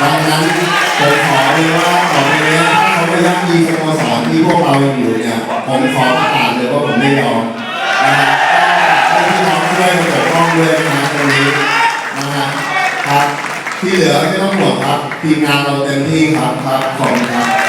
ดังนั้นผมขอเลยว่าตอนนี้ถ้าเขาไปยักยีสโมสรที่พวกเรายังอยู่เนี่ยผมขอประกาศเลยว่าผมไม่ยอมนะฮะก็ให้พี่น้องช่วยมาปกป้องด้วยนะะตรงนี้นะฮะครับที่เหลือไม่ต้องห่วงครับทีมงานเราเต็มที่ครับครับขอบคุณครับ